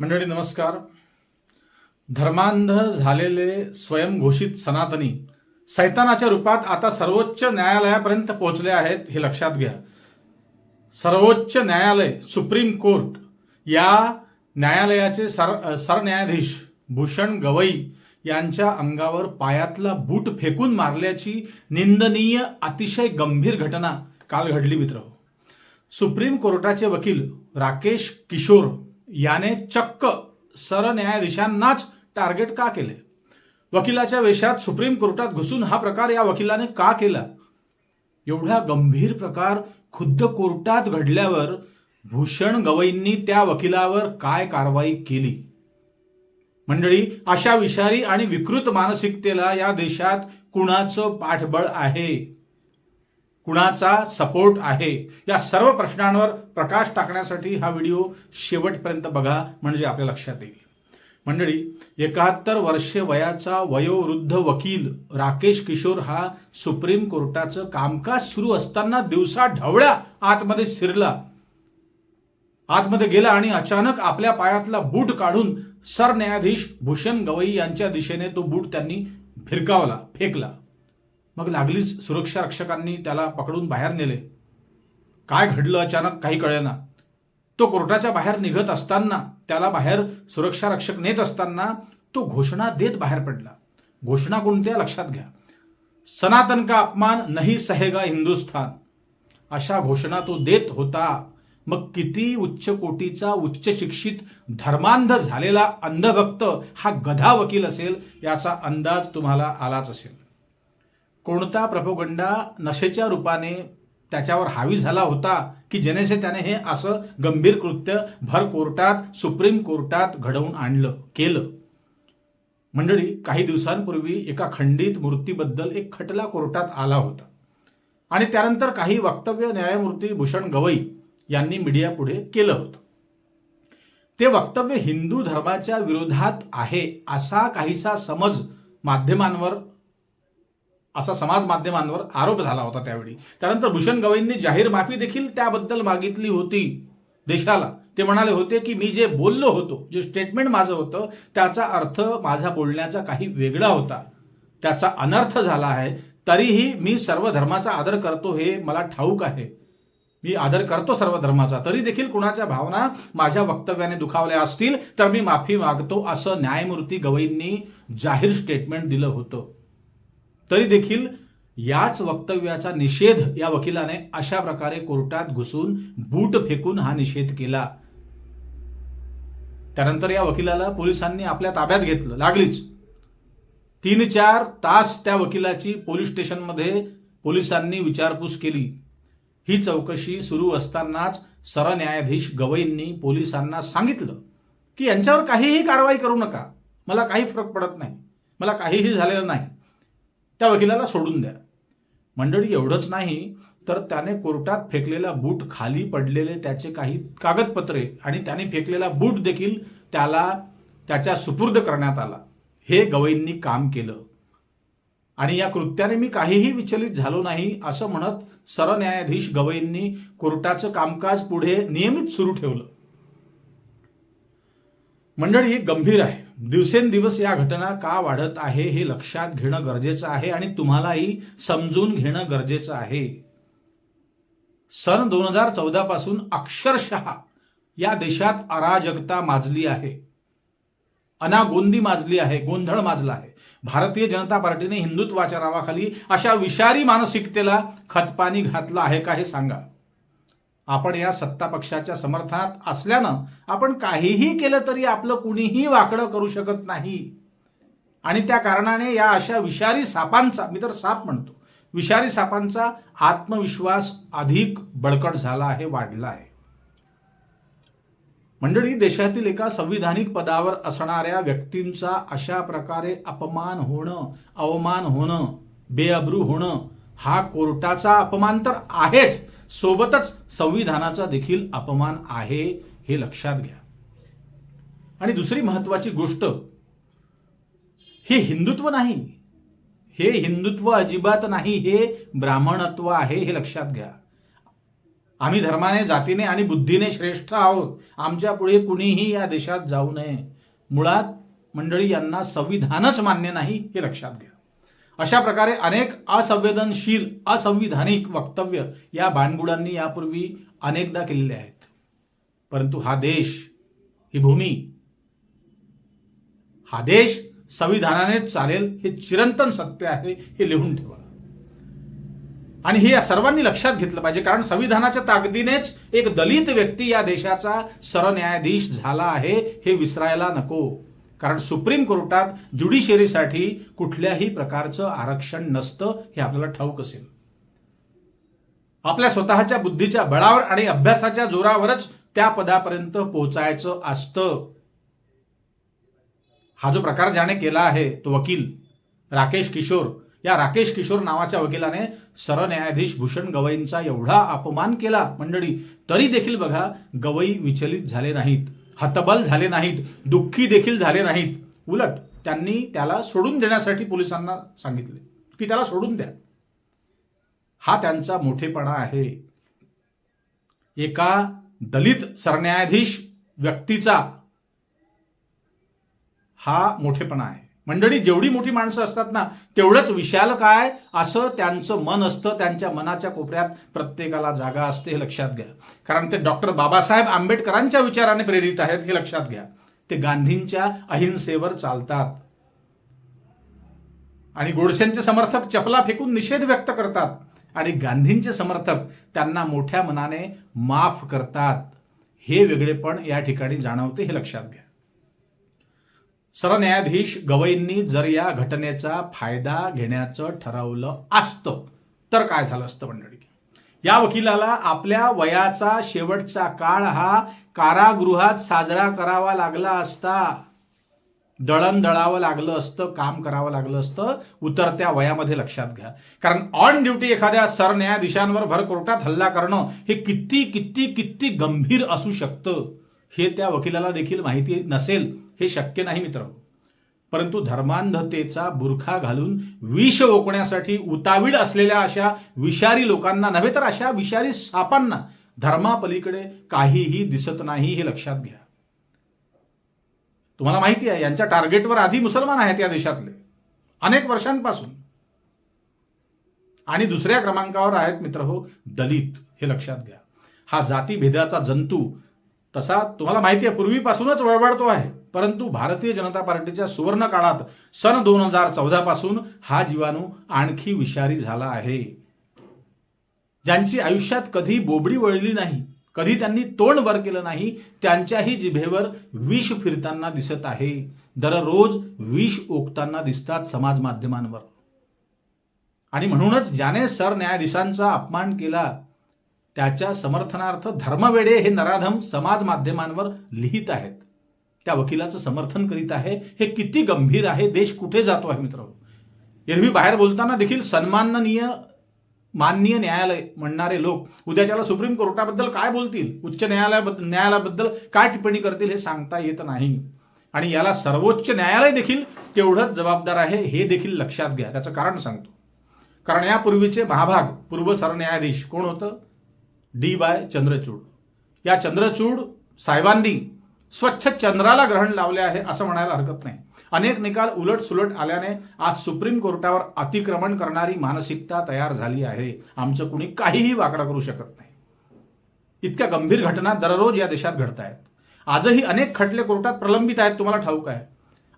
मंडळी नमस्कार. धर्मांध झालेले स्वयंघोषित सनातनी सैतानाच्या रूपात आता सर्वोच्च न्यायालयापर्यंत पोहोचले आहेत हे लक्षात घ्या. सर्वोच्च न्यायालय सुप्रीम कोर्ट या न्यायालयाचे सर सरन्यायाधीश भूषण गवई यांच्या अंगावर पायातला बूट फेकून मारल्याची निंदनीय अतिशय गंभीर घटना काल घडली मित्र. सुप्रीम कोर्टाचे वकील राकेश किशोर याने चक्क सरन्यायाधीशांनाच टार्गेट का केले? वकिलाच्या वेशात सुप्रीम कोर्टात घुसून हा प्रकार या वकिलाने का केला? एवढा गंभीर प्रकार खुद्द कोर्टात घडल्यावर भूषण गवईंनी त्या वकिलावर काय कारवाई केली? मंडळी अशा विषारी आणि विकृत मानसिकतेला या देशात कुणाचं पाठबळ आहे? कुणाचा सपोर्ट आहे या सर्व प्रश्नांवर प्रकाश टाकण्यासाठी हा व्हिडिओ शेवटपर्यंत बघा म्हणजे आपल्या लक्षात येईल. मंडळी एकाहत्तर वर्षे वयाचा वयोवृद्ध वकील राकेश किशोर हा सुप्रीम कोर्टाचं कामकाज सुरू असताना दिवसा ढवळ्या आतमध्ये शिरला. आतमध्ये गेला आणि अचानक आपल्या पायातला बूट काढून सरन्यायाधीश भूषण गवई यांच्या दिशेने तो बूट त्यांनी फिरकावला फेकला. मग लागलीच सुरक्षा रक्षकांनी त्याला पकडून बाहेर नेले. काय घडलं अचानक काही कळेना. तो कोर्टाच्या बाहेर निघत असताना त्याला बाहेर सुरक्षा रक्षक नेत असताना तो घोषणा देत बाहेर पडला. घोषणा कोणत्या? लक्षात घ्या. सनातन का अपमान नाही सहेगा हिंदुस्थान. अशा घोषणा तो देत होता. मग किती उच्च कोटीचा उच्च शिक्षित धर्मांध झालेला अंधभक्त हा गधा वकील असेल याचा अंदाज तुम्हाला आलाच असेल. कोणता प्रभोगंडा नशेच्या रूपाने त्याच्यावर हावी झाला होता की जेनेसे त्याने हे असं गंभीर कृत्य भर कोर्टात सुप्रीम कोर्टात घडवून आणलं केलं? मंडळी काही दिवसांपूर्वी एका खंडित मूर्तीबद्दल एक खटला कोर्टात आला होता. आणि त्यानंतर काही वक्तव्य न्यायमूर्ती भूषण गवई यांनी मीडिया पुढे केलं होतं. ते वक्तव्य हिंदू धर्माच्या विरोधात आहे असा काहीसा समज माध्यमांवर असा समाज माध्यमांवर आरोप झाला होता त्यावेळी. त्यानंतर भूषण गवईंनी जाहीर माफी देखील त्याबद्दल मागितली होती. देशाला. ते म्हणाले होते की मी जे बोललो होतो जे स्टेटमेंट माझं होतं त्याचा अर्थ माझा बोलण्याचा काही वेगळा होता. त्याचा अनर्थ झाला आहे. तरीही मी सर्व धर्माचा आदर करतो हे मला ठाऊक आहे. मी आदर करतो सर्व धर्माचा. तरी देखील कुणाच्या भावना माझ्या वक्तव्याने दुखावल्या असतील तर मी माफी मागतो असं न्यायमूर्ती गवईंनी जाहीर स्टेटमेंट दिलं होतं. तरी देखील याच वक्तव्याचा निषेध या वकिलाने अशा प्रकारे कोर्टात घुसून बूट फेकून हा निषेध केला. त्यानंतर या वकिलाला पोलिसांनी आपल्या ताब्यात घेतलं लागलीच. तीन चार तास त्या वकिलाची पोलीस स्टेशनमध्ये पोलिसांनी विचारपूस केली. ही चौकशी सुरू असतानाच सरन्यायाधीश गवईंनी पोलिसांना सांगितलं की यांच्यावर काहीही कारवाई करू नका. मला काही फरक पडत नाही. मला काहीही झालेलं नाही. त्या वकिलाला सोडून द्या. मंडळी एवढंच नाही तर त्याने कोर्टात फेकलेला बूट खाली पडलेले त्याचे काही कागदपत्रे आणि त्याने फेकलेला बूट देखील त्याला त्याच्या सुपूर्द करण्यात आला. हे गवईंनी काम केलं. आणि या कृत्याने मी काहीही विचलित झालो नाही असं म्हणत सरन्यायाधीश गवईंनी कोर्टाचं कामकाज पुढे नियमित सुरू ठेवलं. मंडळी गंभीर आहे. दिवसेंदिवस या घटना का वाढत आहे हे लक्षात घेणं गरजेचं आहे आणि तुम्हालाही समजून घेणं गरजेचं आहे. सन दोन हजार चौदा पासून अक्षरशः या देशात अराजकता माजली आहे. अनागोंदी माजली आहे गोंधळ माजला आहे. भारतीय जनता पार्टीने हिंदुत्वाच्या नावाखाली अशा विषारी मानसिकतेला खतपाणी घातलं आहे का हे सांगा. आपण या सत्ता पक्षाच्या समर्थनात असल्यानं आपण काहीही केलं तरी आपलं कुणीही वाकडं करू शकत नाही. आणि त्या कारणाने या अशा विषारी सापांचा मी तर साप म्हणतो विषारी सापांचा आत्मविश्वास अधिक बळकट झाला आहे वाढला आहे. मंडळी देशातील एका संविधानिक पदावर असणाऱ्या व्यक्तींचा अशा प्रकारे अपमान होणं अवमान होणं बेअब्रू होणं हा कोर्टाचा अपमान तर आहेच. सोबतच संविधानाचा देखील अपमान आहे हे लक्षात घ्या. आणि दुसरी महत्वाची गोष्ट हे हिंदुत्व नाही. हे हिंदुत्व अजिबात नाही हे ब्राह्मणत्व आहे हे लक्षात घ्या. आम्ही धर्माने जातीने आणि बुद्धीने श्रेष्ठ आहोत. आमच्या पुढे कुणीही या देशात जाऊ नये. मुळात मंडळी यांना संविधानच मान्य नाही हे लक्षात घ्या. अशा प्रकारे अनेक असंवेदनशील असंविधानिक वक्तव्य या बाणगुडांनी यापूर्वी अनेकदा केलेले आहेत. परंतु हा देश ही भूमी हा देश संविधानाने चालेल हे चिरंतन सत्य आहे हे लिहून ठेवा. आणि हे या सर्वांनी लक्षात घेतलं पाहिजे कारण संविधानाच्या ताकदीनेच एक दलित व्यक्ती या देशाचा सरन्यायाधीश झाला आहे हे विसरायला नको. कारण सुप्रीम कोर्टात ज्युडिशरीसाठी कुठल्याही प्रकारचं आरक्षण नसतं हे आपल्याला ठाऊक असेल. आपल्या स्वतःच्या बुद्धीच्या बळावर आणि अभ्यासाच्या जोरावरच त्या पदापर्यंत पोहोचायचं असतं. हा जो प्रकार ज्याने केला आहे तो वकील राकेश किशोर या राकेश किशोर नावाच्या वकिलाने सरन्यायाधीश भूषण गवईंचा एवढा अपमान केला मंडळी तरी देखील बघा गवई विचलित झाले नाहीत. हतबल झाले नाहीत दुःखी देखील झाले नाहीत. उलट त्यांनी त्याला सोडून देण्यासाठी पोलिसांना सांगितले की त्याला सोडून द्या. हा त्यांचा मोठेपणा आहे. एका दलित सरन्यायाधीश व्यक्तीचा हा मोठेपणा आहे. मंडळी जेवढी मोठी माणसं असतात ना तेवढंच विशाल काय? असं त्यांचं मन असतं त्यांच्या मनाच्या कोपऱ्यात प्रत्येकाला जागा असते हे लक्षात घ्या. कारण ते डॉक्टर बाबासाहेब आंबेडकरांच्या विचाराने प्रेरित आहेत हे लक्षात घ्या. ते गांधींच्या अहिंसेवर चालतात. आणि गोडसेंचे समर्थक चपला फेकून निषेध व्यक्त करतात. आणि गांधींचे समर्थक त्यांना मोठ्या मनाने माफ करतात. हे वेगळेपण या ठिकाणी जाणवते हे लक्षात घ्या. सरन्यायाधीश गवईंनी जर या घटनेचा फायदा घेण्याचं ठरवलं असतं तर काय झालं असतं मंडळी? या वकिलाला आपल्या वयाचा शेवटचा काळ हा कारागृहात साजरा करावा लागला असता दळण दळावं लागलं असतं काम करावं लागलं असतं उतरत्या वयामध्ये लक्षात घ्या. कारण ऑन ड्युटी एखाद्या सरन्यायाधीशांवर भर कोर्टात हल्ला करणं हे किती किती किती गंभीर असू शकतं. हे त्या वकिलाला देखील माहिती नसेल हे शक्य नाही मित्र. परंतु धर्मांधतेचा बुरखा घालून विष ओकण्यासाठी उतावीड असलेल्या अशा विषारी लोकांना नव्हे तर अशा विषारी सापांना धर्मापलीकडे काहीही दिसत नाही हे लक्षात घ्या. तुम्हाला माहिती आहे यांच्या टार्गेटवर आधी मुसलमान आहेत या देशातले. अनेक वर्षांपासून. आणि दुसऱ्या क्रमांकावर आहेत मित्र हो दलित हे लक्षात घ्या. हा जातीभेदाचा जंतू तसा तुम्हाला माहिती आहे पूर्वीपासूनच वळवळतो आहे. परंतु भारतीय जनता पार्टीच्या सुवर्ण काळात सन दोन हजार चौदा पासून हा जीवाणू आणखी विषारी झाला आहे. ज्यांची आयुष्यात कधी बोबडी वळली नाही कधी त्यांनी तोंड वर केलं नाही त्यांच्याही जिभेवर विष फिरताना दिसत आहे. दररोज विष ओकताना दिसतात समाज माध्यमांवर. आणि म्हणूनच ज्याने सरन्यायाधीशांचा अपमान केला त्याच्या समर्थनार्थ धर्मवेडे हे नराधम समाज माध्यमांवर लिहित आहेत. त्या वकिलाचं समर्थन करीत आहे. हे किती गंभीर आहे. देश कुठे जातो आहे मित्र एरवी बाहेर बोलताना देखील सन्माननीय माननीय न्यायालय म्हणणारे लोक उद्याच्याला सुप्रीम कोर्टाबद्दल काय बोलतील? उच्च न्यायालयाबद्दल न्यायालयाबद्दल काय टिप्पणी करतील हे सांगता येत नाही. आणि याला सर्वोच्च न्यायालय देखील तेवढंच जबाबदार आहे हे देखील लक्षात घ्या. त्याचं कारण सांगतो. कारण यापूर्वीचे महाभाग पूर्व सरन्यायाधीश कोण होतं? D Y Chandrachud. या चंद्रचूड साहेबांनी स्वच्छ चंद्राला ग्रहण लावले आहे असं म्हणायला हरकत नाही. अनेक निकाल उलट सुलट आल्याने आज सुप्रीम कोर्टावर अतिक्रमण करणारी मानसिकता तयार झाली आहे. आमचं कुणी काहीही वाकडा करू शकत नाही. इतक्या गंभीर घटना दररोज या देशात घडत आहेत आजही अनेक खटले कोर्टात प्रलंबित आहेत तुम्हाला ठाऊक आहे.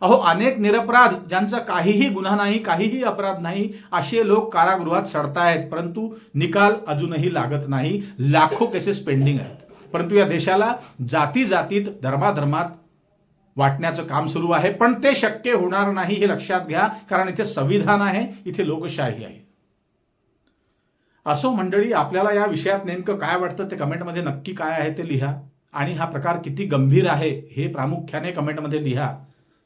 अहो अनेक निरपराध ज्यांचा काहीही गुन्हा नाही काहीही अपराध नाही असे लोक कारागृहात सडतायत. परंतु निकाल अजूनही लागत नाही. लाखो केसेस पेंडिंग आहेत. परंतु या देशाला जाती जातीत धर्माधर्मात वाटण्याचं काम सुरू आहे. पण ते शक्य होणार नाही हे लक्षात घ्या. कारण इथे संविधान आहे इथे लोकशाही आहे. असो मंडळी आपल्याला या विषयात नेमकं काय वाटतं ते कमेंटमध्ये नक्की काय आहे ते लिहा. आणि हा प्रकार किती गंभीर आहे हे प्रामुख्याने कमेंटमध्ये लिहा.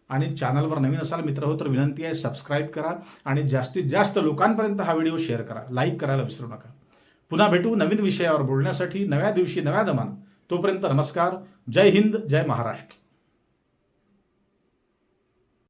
आणि चॅनलवर नवीन असाल मित्र हो तर विनंती आहे सबस्क्राईब करा आणि जास्तीत जास्त लोकांपर्यंत हा व्हिडिओ शेअर करा. लाईक करायला विसरू नका. पुन्हा भेटू नवीन विषयावर बोलण्यासाठी नव्या दिवशी नव्या दमान तोपर्यंत नमस्कार. जय हिंद जय महाराष्ट्र.